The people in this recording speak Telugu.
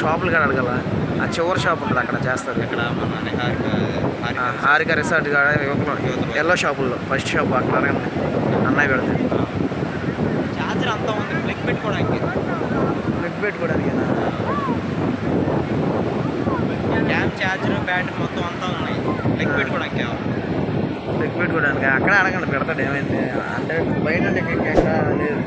షాపులు కాడ అడగల? ఆ చివరి షాప్ ఉంటుంది అక్కడ చేస్తారు. ఇక్కడ హారిక రిసార్ట్ కాడ యువకులు ఎల్లో షాపుల్లో ఫస్ట్ షాప్ అక్కడ అన్నయ్య పెడతాయి ఛార్జర్ అంతా ఉంది. ప్లగ్ పెట్టుకోవడానికి. ప్లగ్ పెట్టుకోవడానికి క్యామ్ ఛార్జర్ బ్యాటరీ మొత్తం అంతా ఉన్నాయి. ప్లగ్ పెట్టుకోవడానికి. ప్లగ్ పెట్టుకోవడానికి. అక్కడ అడగండి పెడతాడు ఏమైంది. అంటే బయట ఎక్కడ లేదు.